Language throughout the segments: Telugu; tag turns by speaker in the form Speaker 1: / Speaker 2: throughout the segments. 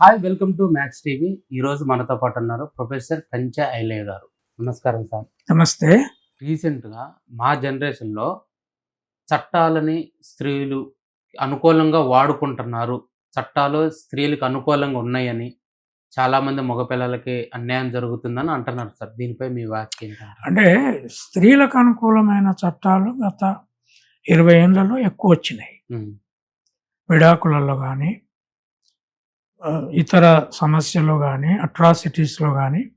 Speaker 1: Hi welcome to Max TV ఈ రోజు మనతో పాటు ఉన్నారు ప్రొఫెసర్ కంచె ఐలయ్య గారు. నమస్కారం సార్.
Speaker 2: నమస్తే.
Speaker 1: రీసెంట్గా మా జనరేషన్లో చట్టాలని స్త్రీలు అనుకూలంగా వాడుకుంటున్నారు. చట్టాలు స్త్రీలకు అనుకూలంగా ఉన్నాయని చాలామంది మగపిల్లలకి అన్యాయం జరుగుతుందని అంటున్నారు సార్. దీనిపై మీ ఏంటి?
Speaker 2: అంటే స్త్రీలకు అనుకూలమైన చట్టాలు గత ఇరవై ఏళ్ళలో ఎక్కువ వచ్చినాయి. విడాకులలో కానీ ఇతర సమస్యలు కానీ అట్రాసిటీస్లో కానీ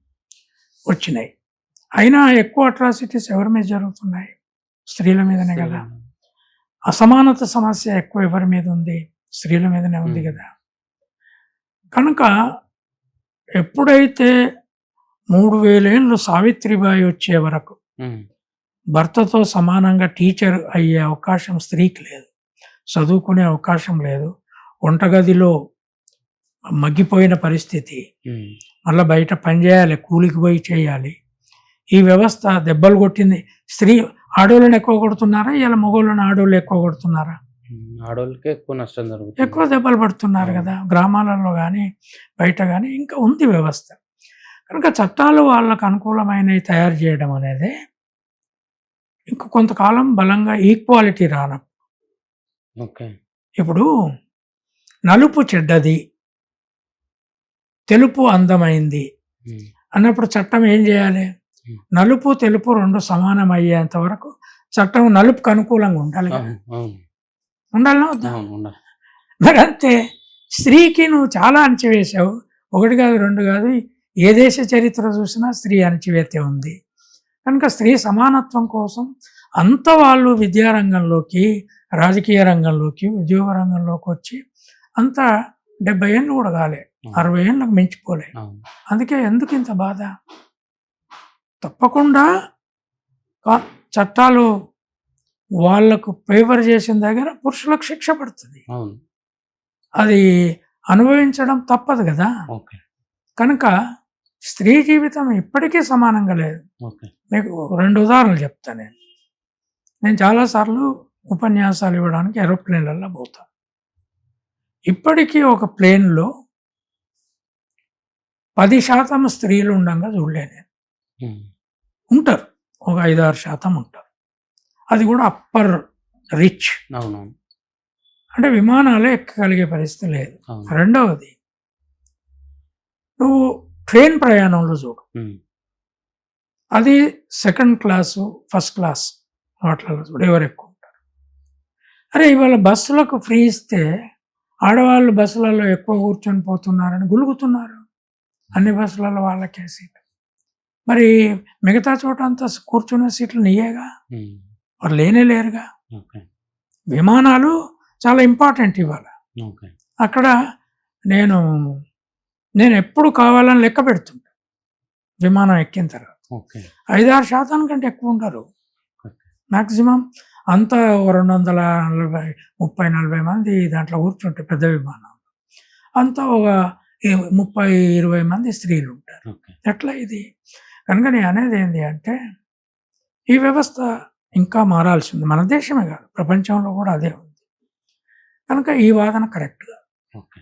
Speaker 2: వచ్చినాయి. అయినా ఎక్కువ అట్రాసిటీస్ ఎవరి మీద జరుగుతున్నాయి? స్త్రీల మీదనే కదా. అసమానత సమస్య ఎక్కువ ఎవరి మీద ఉంది? స్త్రీల మీదనే ఉంది. కదా. కనుక ఎప్పుడైతే మూడు వేలేళ్ళు సావిత్రిబాయి వచ్చే వరకు భర్తతో సమానంగా టీచర్ అయ్యే అవకాశం స్త్రీకి లేదు. చదువుకునే అవకాశం లేదు. వంటగదిలో మగ్గిపోయిన పరిస్థితి. మళ్ళీ బయట పని చేయాలి కూలికి పోయి చేయాలి. ఈ వ్యవస్థ దెబ్బలు కొట్టింది. స్త్రీ ఆడోళ్ళని ఎక్కువ కొడుతున్నారా? ఇలా మగోళ్ళని ఆడోళ్ళు ఎక్కువ కొడుతున్నారా?
Speaker 1: ఆడవాళ్ళకే ఎక్కువ నష్టం జరుగుతుంది.
Speaker 2: ఎక్కువ దెబ్బలు పడుతున్నారు కదా. గ్రామాలలో కానీ బయట కానీ ఇంకా ఉంది వ్యవస్థ. కనుక చట్టాలు వాళ్ళకు అనుకూలమైనవి తయారు చేయడం అనేది ఇంక కొంతకాలం బలంగా ఈక్వాలిటీ రాన
Speaker 1: ఓకే.
Speaker 2: ఇప్పుడు నలుపు చెడ్డది. తెలుపు అందమైంది. అన్నప్పుడు చట్టం ఏం చేయాలి. నలుపు తెలుపు రెండు సమానం అయ్యేంత వరకు చట్టం నలుపుకు అనుకూలంగా ఉండాలి
Speaker 1: ఉండాలి.
Speaker 2: మరి అంతే స్త్రీకి నువ్వు చాలా అణచివేశావు. ఒకటి కాదు రెండు కాదు ఏ దేశ చరిత్ర చూసినా స్త్రీ అణచివేతే ఉంది. కనుక స్త్రీ సమానత్వం కోసం అంత వాళ్ళు విద్యారంగంలోకి రాజకీయ రంగంలోకి ఉద్యోగ రంగంలోకి వచ్చి అంత డెబ్బై ఏళ్ళు కూడా కాలే. అరవై ఏళ్ళకి మించిపోలే అందుకే ఎందుకు ఇంత బాధ? తప్పకుండా చట్టాలు వాళ్ళకు ఫేవర్ చేసిన దగ్గర పురుషులకు శిక్ష పడుతుంది. అది అనుభవించడం తప్పదు కదా. కనుక స్త్రీ జీవితం ఇప్పటికీ సమానంగా లేదు. మీకు రెండు ఉదాహరణలు చెప్తాను నేను. నేను చాలాసార్లు ఉపన్యాసాలు ఇవ్వడానికి ఏరోప్లేన్లలో పోతా. ఇప్పటికీ ఒక ప్లేన్లో పది శాతం స్త్రీలు ఉండగా చూడలే నేను. ఉంటారు. ఒక ఐదు ఆరు శాతం ఉంటారు. అది కూడా అప్పర్ రిచ్. అంటే విమానాలే ఎక్కగలిగే పరిస్థితి లేదు. రెండవది నువ్వు ట్రైన్ ప్రయాణంలో చూడు. అది సెకండ్ క్లాసు ఫస్ట్ క్లాస్ వాటిలలో చూడు. ఎవరు ఎక్కువ ఉంటారు. అరే ఇవాళ బస్సులకు ఫ్రీ ఇస్తే ఆడవాళ్ళు బస్సులలో ఎక్కువ కూర్చొని పోతున్నారని గులుగుతున్నారు. అన్ని బస్సులలో వాళ్ళకే సీట్. మరి మిగతా చోట అంతా కూర్చునే సీట్లు నీయేగా? వారు లేనే లేరుగా? విమానాలు చాలా ఇంపార్టెంట్ ఇవాళ. అక్కడ నేను నేను ఎప్పుడు కావాలని లెక్క పెడుతుంటా. విమానం ఎక్కిన తర్వాత. ఐదారు శాతం కంటే ఎక్కువ ఉండరు. మ్యాక్సిమం అంతా రెండు వందల నలభై ముప్పై నలభై మంది దాంట్లో కూర్చుంటే పెద్ద విమానం. అంతా ఒక ముప్పై ఇరవై మంది స్త్రీలు ఉంటారు ఎట్లా ఇది? కనుక నేను అనేది ఏంటి అంటే ఈ వ్యవస్థ ఇంకా మారాల్సి ఉంది మన దేశమే కాదు ప్రపంచంలో కూడా అదే ఉంది. కనుక ఈ వాదన కరెక్ట్
Speaker 1: ఓకే.